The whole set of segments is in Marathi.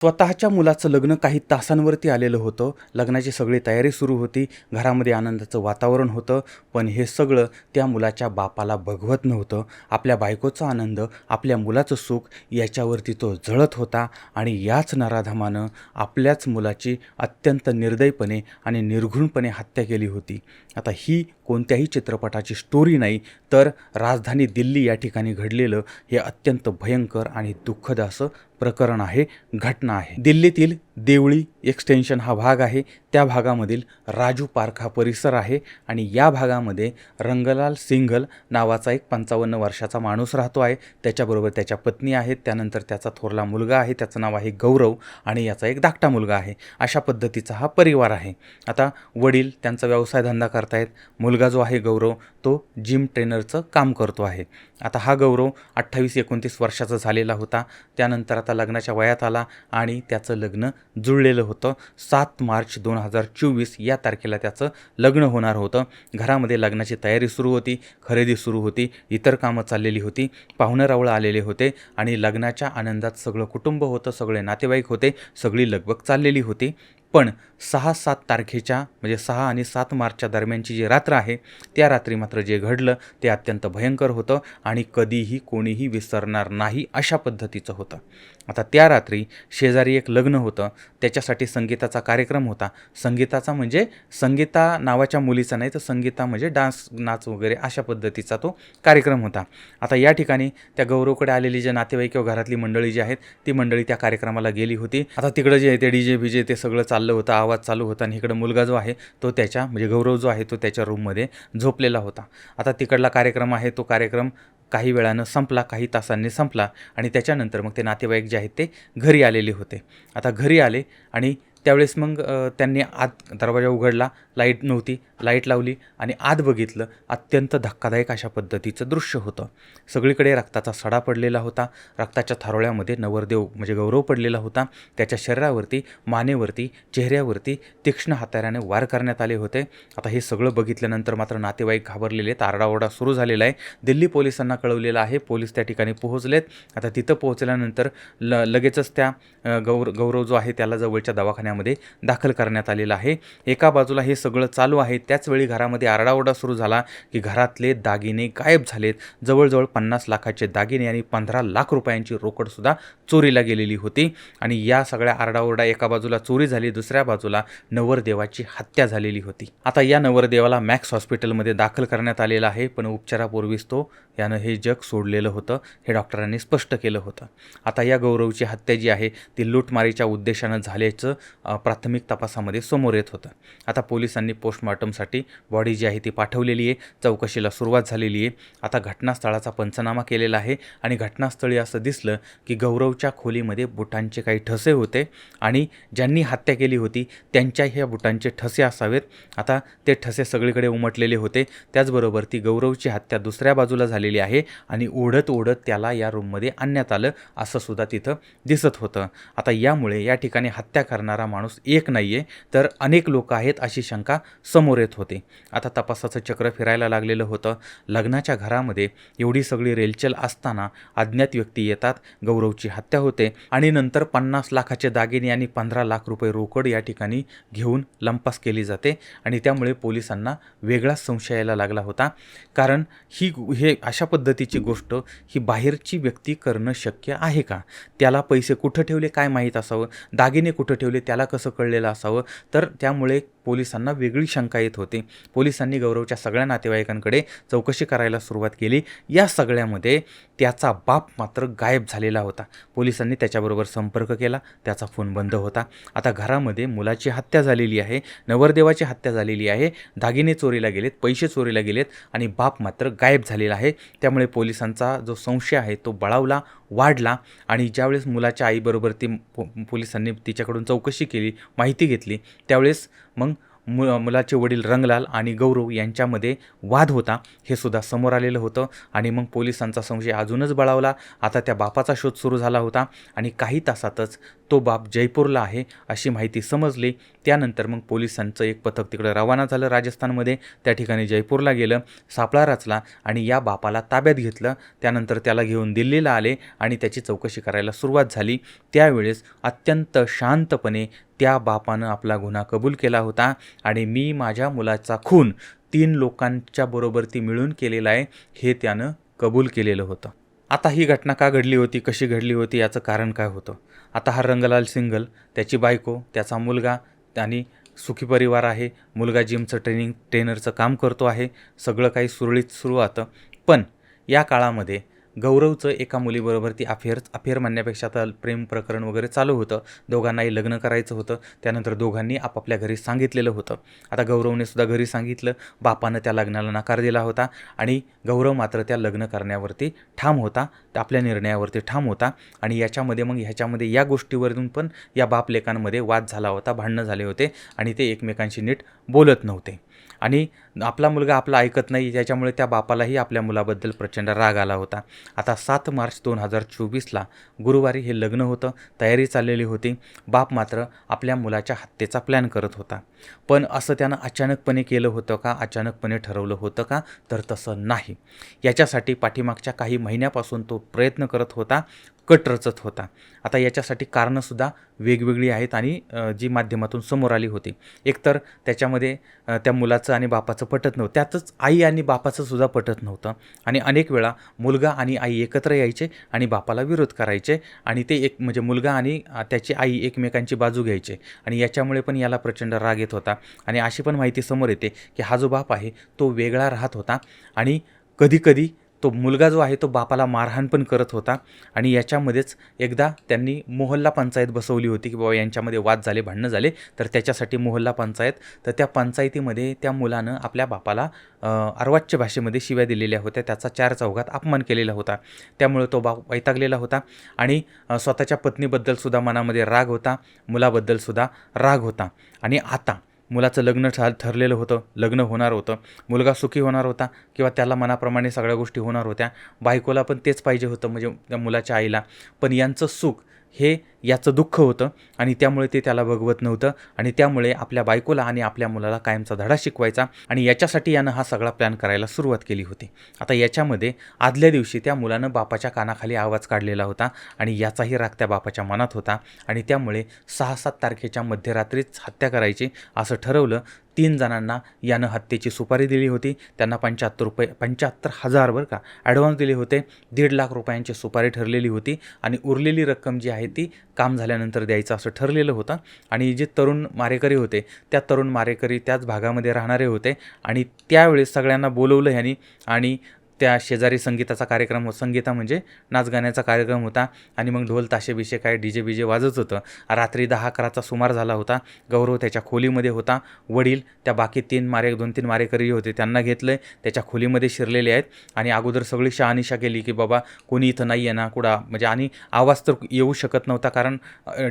स्वतःच्या मुलाचं लग्न काही तासांवरती आलेलं होतं. लग्नाची सगळी तयारी सुरू होती. घरामध्ये आनंदाचं वातावरण होतं. पण हे सगळं त्या मुलाच्या बापाला बघवत नव्हतं. आपल्या बायकोचा आनंद आपल्या मुलाचं सुख याच्यावरती तो जळत होता आणि याच नराधमानं आपल्याच मुलाची अत्यंत निर्दयपणे आणि निर्घृणपणे हत्या केली होती. आता ही कोणत्याही चित्रपटाची स्टोरी नाही तर राजधानी दिल्ली या ठिकाणी घडलेलं हे अत्यंत भयंकर आणि दुःखद असं प्रकरण आहे घटना आहे. दिल्लीतील देवळी एक्सटेन्शन हा भाग आहे. त्या भागामधील राजू पार्क हा परिसर आहे आणि या भागामध्ये रंगलाल सिंघल नावाचा एक पंचावन्न वर्षाचा माणूस राहतो आहे. त्याच्याबरोबर त्याच्या पत्नी आहेत. त्यानंतर त्याचा थोरला मुलगा आहे. त्याचं नाव आहे गौरव आणि याचा एक धाकटा मुलगा आहे. अशा पद्धतीचा हा परिवार आहे. आता वडील त्यांचा व्यवसाय धंदा करतायत. मुलगा जो आहे गौरव तो जिम ट्रेनरचं काम करतो आहे. आता हा गौरव अठ्ठावीस एकोणतीस वर्षाचा झालेला होता. त्यानंतर आता लग्नाच्या वयात आला आणि त्याचं लग्न जुळलेलं होतं. सात मार्च दोन हजार चोवीस या तारखेला त्याचं लग्न होणार होतं. घरामध्ये लग्नाची तयारी सुरू होती खरेदी सुरू होती इतर कामं चाललेली होती पाहुणेरावळं आलेले होते आणि लग्नाच्या आनंदात सगळं कुटुंब होतं सगळे नातेवाईक होते सगळी लगबग चाललेली होती. पण सहा सात तारखेच्या म्हणजे सहा आणि सात मार्चच्या दरम्यानची जी रात्र आहे त्या रात्री मात्र जे घडलं ते अत्यंत भयंकर होतं आणि कधीही कोणीही विसरणार नाही अशा पद्धतीचं होतं. आता त्या रात्री शेजारी एक लग्न होतं त्याच्यासाठी संगीताचा कार्यक्रम होता. संगीताचा म्हणजे संगीता नावाच्या मुलीचा नाही तर संगीता म्हणजे डान्स नाच वगैरे अशा पद्धतीचा तो कार्यक्रम होता. आता या ठिकाणी त्या गौरवकडे आलेली जे नातेवाईक किंवा घरातली मंडळी जी आहेत ती मंडळी त्या कार्यक्रमाला गेली होती. आता तिकडं जे आहे ते डी जे बीजे ते सगळं चाललं होतं आवाज चालू होता आणि इकडं मुलगा जो आहे तो त्याच्या म्हणजे गौरव जो आहे तो त्याच्या रूममध्ये झोपलेला होता. आता तिकडला कार्यक्रम आहे तो कार्यक्रम काही वेळानं संपला काही तासांनी संपला आणि त्याच्यानंतर मग ते नातेवाईक जे आहेत ते घरी आलेले होते. आता घरी आले आणि त्यावेळेस मग त्यांनी आत दरवाजा उघडला लाइट नव्हती लाइट लावली आणि आत बघितलं अत्यंत धक्कादायक अशा पद्धतीचं दृश्य होतं. सगळीकडे रक्ताचा सडा पडलेला होता. रक्ताच्या थारोळ्यामध्ये नवरदेव म्हणजे गौरव पडलेला होता. त्याच्या शरीरावरती मानेवरती चेहऱ्यावरती तीक्ष्ण हाताऱ्याने वार करण्यात आले होते. आता हे सगळं बघितल्यानंतर मात्र नातेवाईक घाबरलेले आहेत आरडाओरडा सुरू झालेला आहे. दिल्ली पोलिसांना कळवलेलं आहे पोलीस त्या ठिकाणी पोहोचलेत. आता तिथं पोहोचल्यानंतर ल लगेचच त्या गौर गौरव जो आहे त्याला जवळच्या दवाखान्यामध्ये दाखल करण्यात आलेला आहे. एका बाजूला हे सगळं चालू आहे त्याचवेळी घरामध्ये आरडाओरडा सुरू झाला की घरातले दागिने गायब झालेत. जवळजवळ पन्नास लाखाचे दागिने आणि पंधरा लाख रुपयांची रोकडसुद्धा चोरीला गेलेली होती. आणि या सगळ्या आरडाओरडा एका बाजूला चोरी झाली दुसऱ्या बाजूला नवरदेवाची हत्या झालेली होती. आता या नवरदेवाला मॅक्स हॉस्पिटलमध्ये दाखल करण्यात आलेला आहे पण उपचारापूर्वीच तो यानं हे जग सोडलेलं होतं हे डॉक्टरांनी स्पष्ट केलं होतं. आता या गौरवची हत्या जी आहे ती लूटमारीच्या उद्देशानं झाल्याचं प्राथमिक तपासामध्ये समोर येत होतं. आता पोलिसांनी पोस्टमॉर्टमसाठी बॉडी जी आहे ती पाठवलेली आहे. चौकशीला सुरुवात झालेली आहे. आता घटनास्थळाचा पंचनामा केलेला आहे आणि घटनास्थळी असं दिसलं की गौरवच्या खोलीमध्ये बुटांचे काही ठसे होते आणि ज्यांनी हत्या केली होती त्यांच्या ह्या बुटांचे ठसे असावेत. आता ते ठसे सगळीकडे उमटलेले होते. त्याचबरोबर ती गौरवची हत्या दुसऱ्या बाजूला झालेली आहे आणि ओढत ओढत त्याला या रूममध्ये आणण्यात आलं असं सुद्धा तिथं दिसत होतं. आता यामुळे या ठिकाणी हत्या करणारा माणूस एक नाही आहे तर अनेक लोक आहेत अशी शंका समोर येत होते. आता तपासाचं चक्र फिरायला लागलेलं होतं. लग्नाच्या घरामध्ये एवढी सगळी रेलचेल असताना अज्ञात व्यक्ती येतात. गौरवची हत्या होते आणि नंतर पन्नास लाखाचे दागिने आणि पंधरा लाख रुपये रोकड या ठिकाणी घेऊन लंपास केली जाते आणि त्यामुळे पोलिसांना वेगळाच संशय यायला लागला होता. कारण ही हे अशा पद्धतीची गोष्ट ही बाहेरची व्यक्ती करणं शक्य आहे का? त्याला पैसे कुठं ठेवले काय माहीत असावं? दागिने कुठं ठेवले त्याला कसं कळलेलं असावं? तर त्यामुळे पोलिसांना वेगळी शंका येत होते. पोलिसांनी गौरवच्या सगळ्या नातेवाईकांकडे चौकशी करायला सुरुवात केली. या सगळ्यामध्ये त्याचा बाप मात्र गायब झालेला होता. पोलिसांनी त्याच्याबरोबर संपर्क केला. त्याचा फोन बंद होता. आता घरामध्ये मुलाची हत्या झालेली आहे. नवरदेवाची हत्या झालेली आहे. दागिने चोरीला गेलेत पैसे चोरीला गेलेत आणि बाप मात्र गायब झालेला आहे. त्यामुळे पोलिसांचा जो संशय आहे तो बळावला वाढला आणि ज्यावेळेस मुलाच्या आईबरोबर ती पो पोलिसांनी तिच्याकडून चौकशी केली माहिती घेतली त्यावेळेस मग मु मुलाचे वडील रंगलाल आणि गौरव यांच्यामध्ये वाद होता. हे सुद्धा समोर आलेलं होतं आणि मग पोलिसांचा संशय अजूनच बळावला. आता त्या बापाचा शोध सुरू झाला होता आणि काही तासातच तो बाप जयपूरला आहे अशी माहिती समजली. त्यानंतर मग पोलिसांचं एक पथक तिकडं रवाना झालं राजस्थानमध्ये. त्या ठिकाणी जयपूरला गेलं सापळा रचला आणि या बापाला ताब्यात घेतलं. त्यानंतर त्याला घेऊन दिल्लीला आले आणि त्याची चौकशी करायला सुरुवात झाली. त्यावेळेस अत्यंत शांतपणे त्या बापानं आपला गुन्हा कबूल केला होता आणि मी माझ्या मुलाचा खून तीन लोकांच्या बरोबर ती मिळून केलेला आहे हे त्यानं कबूल केलेलं होतं. आता ही घटना का घडली होती कशी घडली होती याचं कारण काय होतं? आता हा रंगलाल सिंगल त्याची बायको त्याचा मुलगा आणि सुखी परिवार आहे. मुलगा जिमचं ट्रेनिंग ट्रेनरचं काम करतो आहे. सगळं काही सुरळीत सुरू होतं. पण या काळामध्ये गौरवचं एका मुलीबरोबर ती अफेअर अफेअर म्हणण्यापेक्षा आता प्रेम प्रकरण वगैरे चालू होतं. दोघांनाही लग्न करायचं होतं. त्यानंतर दोघांनी आपापल्या घरी सांगितलेलं होतं. आता गौरवने सुद्धा घरी सांगितलं. बापानं त्या लग्नाला नकार दिला होता आणि गौरव मात्र त्या लग्न करण्यावरती ठाम होता. आपल्या निर्णयावरती ठाम होता. आणि याच्यामध्ये मग ह्याच्यामध्ये या गोष्टीवरून पण या बापलेखांमध्ये वाद झाला होता भांडणं झाले होते आणि ते एकमेकांशी नीट बोलत नव्हते. आणि आपला मुलगा आपला ऐकत नाही ज्याच्यामुळे त्या बापालाही आपल्या मुलाबद्दल प्रचंड राग आला होता. आता सात मार्च दोन हजार चोवीसला गुरुवारी हे लग्न होतं तयारी चाललेली होती. बाप मात्र आपल्या मुलाच्या हत्येचा प्लॅन करत होता. पण असं त्यानं अचानकपणे केलं होतं का? अचानकपणे ठरवलं होतं का? तर तसं नाही. याच्यासाठी पाठीमागच्या काही महिन्यापासून तो प्रयत्न करत होता कट रचत होता. आता याच्यासाठी कारणंसुद्धा वेगवेगळी आहेत आणि जी माध्यमातून समोर आली होती. एकतर त्याच्यामध्ये त्या मुलाचं आणि बापाचं पटत नव्हतं. त्यातच आई आणि बापाचं सुद्धा पटत नव्हतं. आणि अनेक वेळा मुलगा आणि आई एकत्र यायचे आणि बापाला विरोध करायचे आणि ते एक म्हणजे मुलगा आणि त्याची आई एकमेकांची बाजू घ्यायचे. आणि याच्यामुळे पण याला प्रचंड राग येत होता. आणि अशी पण माहिती समोर येते की हा जो बाप आहे तो वेगळा राहत होता. आणि कधीकधी तो मुलगा जो आहे तो बापाला मारहाण पण करत होता आणि याच्यामध्येच एकदा त्यांनी मोहल्ला पंचायत बसवली होती की बाबा यांच्यामध्ये वाद झाले भांडणं झाले. तर त्याच्यासाठी मोहल्ला पंचायत तर त्या पंचायतीमध्ये त्या मुलानं आपल्या बापाला अर्वाच्य भाषेमध्ये शिव्या दिलेल्या होत्या. त्याचा चार चौघात अपमान केलेला होता. त्यामुळे तो बाप वैतागलेला होता आणि स्वतःच्या पत्नीबद्दलसुद्धा मनामध्ये राग होता मुलाबद्दलसुद्धा राग होता. आणि आता मुलाचं लग्न ठर ठरलेलं होतं. लग्न होणार होतं. मुलगा सुखी होणार होता किंवा त्याला मनाप्रमाणे सगळ्या गोष्टी होणार होत्या. बायकोला पण तेच पाहिजे होतं म्हणजे त्या मुलाच्या आईला. पण यांचं सुख हे याचं दुःख होतं आणि त्यामुळे ते त्याला बघवत नव्हतं आणि त्यामुळे आपल्या बायकोला आणि आपल्या मुलाला कायमचा धडा शिकवायचा आणि याच्यासाठी यानं हा सगळा प्लॅन करायला सुरुवात केली होती. आता याच्यामध्ये आदल्या दिवशी त्या मुलानं बापाच्या कानाखाली आवाज काढलेला होता आणि याचाही राग त्या बापाच्या मनात होता आणि त्यामुळे सहा सात तारखेच्या मध्यरात्रीच हत्या करायची असं ठरवलं. तीन जणांना यानं हत्येची सुपारी दिली होती. त्यांना पंच्याहत्तर रुपये पंच्याहत्तर हजार बरं का ॲडव्हान्स दिले होते. दीड लाख रुपयांची सुपारी ठरलेली होती आणि उरलेली रक्कम जी आहे ती काम झाल्यानंतर द्यायचं असं ठरलेलं होतं. आणि जे तरुण मारेकरी होते त्या तरुण मारेकरी त्याच भागामध्ये राहणारे होते. आणि त्यावेळेस सगळ्यांना बोलवलं ह्यानी. आणि त्या शेजारी संगीताचा कार्यक्रम हो संगीता म्हणजे नाच गाण्याचा कार्यक्रम होता. आणि मग ढोल ताशे बिशे काय डी जे बीजे वाजत होतं. रात्री दहा अकराचा सुमार झाला होता. गौरव त्याच्या खोलीमध्ये होता. वडील त्या बाकी तीन मारे दोन तीन मारेकरी होते त्यांना घेतलं त्याच्या खोलीमध्ये शिरलेले आहेत. आणि अगोदर सगळी शहानिशा केली की बाबा कोणी इथं नाही आहे ना कुडा म्हणजे आणि आवाज तर येऊ शकत नव्हता कारण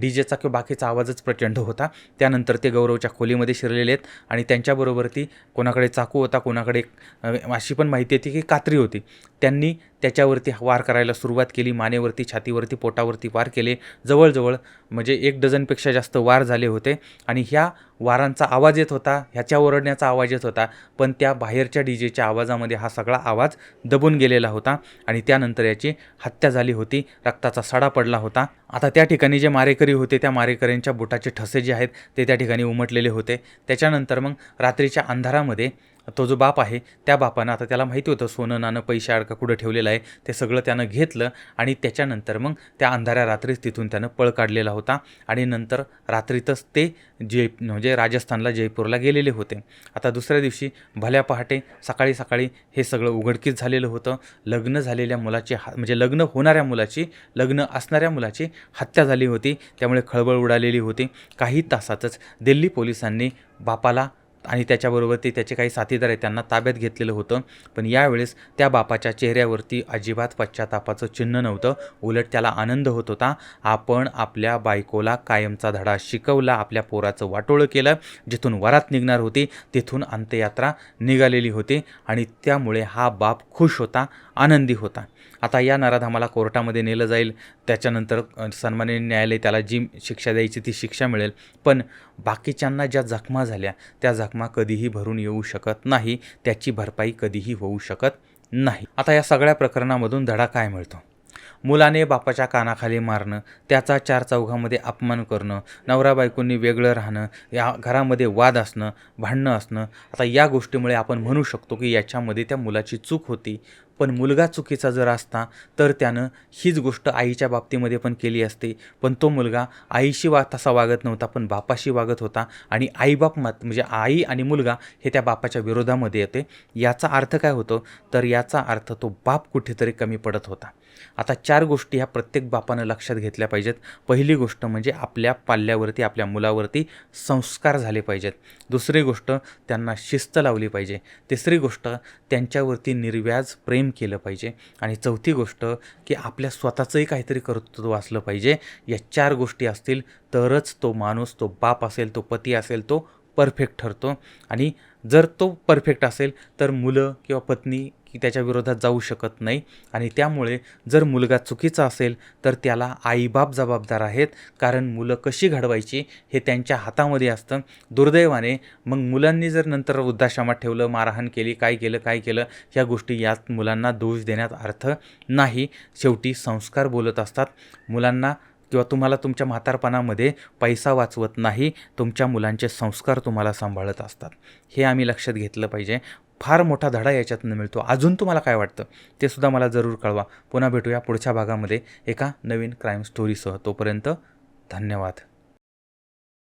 डी जेचा किंवा बाकीचा आवाजच प्रचंड होता. त्यानंतर ते गौरवच्या खोलीमध्ये शिरलेले आहेत. आणि त्यांच्याबरोबर ती कोणाकडे चाकू होता कोणाकडे अशी पण माहिती येते की कात्री होती. त्यांनी त्याच्यावरती वार करायला सुरुवात केली मानेवरती छातीवरती पोटावरती वार केले. जवळजवळ म्हणजे एक डझनपेक्षा जास्त वार झाले होते. आणि ह्या वारांचा आवाज येत होता ह्याच्या ओरडण्याचा आवाज येत होता. पण त्या बाहेरच्या डी जेच्या आवाजामध्ये हा सगळा आवाज दबून गेलेला होता. आणि त्यानंतर याची हत्या झाली होती. रक्ताचा सडा पडला होता. आता त्या ठिकाणी जे मारेकरी होते त्या मारेकऱ्यांच्या बुटाचे ठसे जे आहेत ते त्या ठिकाणी उमटलेले होते. त्याच्यानंतर मग रात्रीच्या अंधारामध्ये तो जो बाप आहे त्या बापानं आता त्याला माहिती होतं सोनं नाणं पैसे अडका कुठं ठेवलेलं आहे ते सगळं त्यानं घेतलं आणि त्याच्यानंतर मग त्या अंधाऱ्या रात्रीच तिथून त्यानं पळ काढलेला होता आणि नंतर रात्रीतच ते जय म्हणजे राजस्थानला जयपूरला गेलेले होते. आता दुसऱ्या दिवशी भल्या पहाटे सकाळी सकाळी हे सगळं उघडकीस झालेलं होतं. लग्न झालेल्या मुलाची हा म्हणजे लग्न होणाऱ्या मुलाची लग्न असणाऱ्या मुलाची हत्या झाली होती. त्यामुळे खळबळ उडालेली होती. काही तासातच दिल्ली पोलिसांनी बापाला आणि त्याच्याबरोबर ते त्याचे काही साथीदार आहेत त्यांना ताब्यात घेतलेलं होतं. पण यावेळेस त्या बापाच्या चेहऱ्यावरती अजिबात पश्चातापाचं चिन्ह नव्हतं. उलट त्याला आनंद होत होता. आपण आपल्या बायकोला कायमचा धडा शिकवला आपल्या पोराचं वाटोळं केलं. जिथून वरात निघणार होती तिथून अंत्ययात्रा निघालेली होती. आणि त्यामुळे हा बाप खुश होता. आनंदी होता. आता या नराधामाला कोर्टामध्ये नेलं जाईल. त्याच्यानंतर सन्माननीय न्यायालय त्याला जी शिक्षा द्यायची ती शिक्षा मिळेल. पण बाकीच्यांना ज्या जखमा झाल्या त्या जखमा कधीही भरून येऊ शकत नाही. त्याची भरपाई कधीही होऊ शकत नाही. आता या सगळ्या प्रकरणामधून धडा काय मिळतो? मुलाने बापाच्या कानाखाली मारणं त्याचा चार चौघामध्ये अपमान करणं नवरा बायकोंनी वेगळं राहणं या घरामध्ये वाद असणं भांडणं असणं आता या गोष्टीमुळे आपण म्हणू शकतो की याच्यामध्ये त्या मुलाची चूक होती. पण मुलगा चुकीचा जर असता तर त्यानं हीच गोष्ट आईच्या बाबतीमध्ये पण केली असते. पण तो मुलगा आईशी वा तसा वागत नव्हता पण बापाशी वागत होता आणि आईबाप मत म्हणजे आई आणि मुलगा हे त्या बापाच्या विरोधामध्ये येते. याचा अर्थ काय होतो? तर याचा अर्थ तो बाप कुठेतरी कमी पडत होता. आता चार गोष्टी ह्या प्रत्येक बापानं लक्षात घेतल्या पाहिजेत. पहिली गोष्ट म्हणजे आपल्या पाल्यावरती आपल्या मुलावरती संस्कार झाले पाहिजेत. दुसरी गोष्ट त्यांना शिस्त लावली पाहिजे. तिसरी गोष्ट त्यांच्यावरती निर्व्याज प्रेम केलं पाहिजे. आणि चौथी गोष्ट की आपल्या स्वतःचंही काहीतरी कर्तृत्व असलं पाहिजे. या चार गोष्टी असतील तरच तो माणूस तो बाप असेल तो पती असेल तो परफेक्ट ठरतो. आणि जर तो परफेक्ट असेल तर मुलं किंवा पत्नी की त्याच्या विरोधात जाऊ शकत नाही. आणि त्यामुळे जर मुलगा चुकीचा असेल तर त्याला आईबाप जबाबदार आहेत. कारण मुलं कशी घडवायची हे त्यांच्या हातामध्ये असतं. दुर्दैवाने मग मुलांनी जर नंतर वृद्धाश्रमात ठेवलं मारहाण केली काय केलं काय केलं ह्या गोष्टी यात मुलांना दोष देण्यात अर्थ नाही. शेवटी संस्कार बोलत असतात. मुलांना किंवा तुम्हाला तुमच्या म्हातारपणामध्ये पैसा वाचवत नाही. तुमच्या मुलांचे संस्कार तुम्हाला सांभाळत असतात. हे आम्ही लक्षात घेतलं पाहिजे. फार मोठा धडा याच्यातनं मिळतो. अजून तुम्हाला काय वाटतं? ते सुद्धा मला जरूर कळवा. पुन्हा भेटूया पुढच्या भागामध्ये एका नवीन क्राईम स्टोरीसह तोपर्यंत धन्यवाद.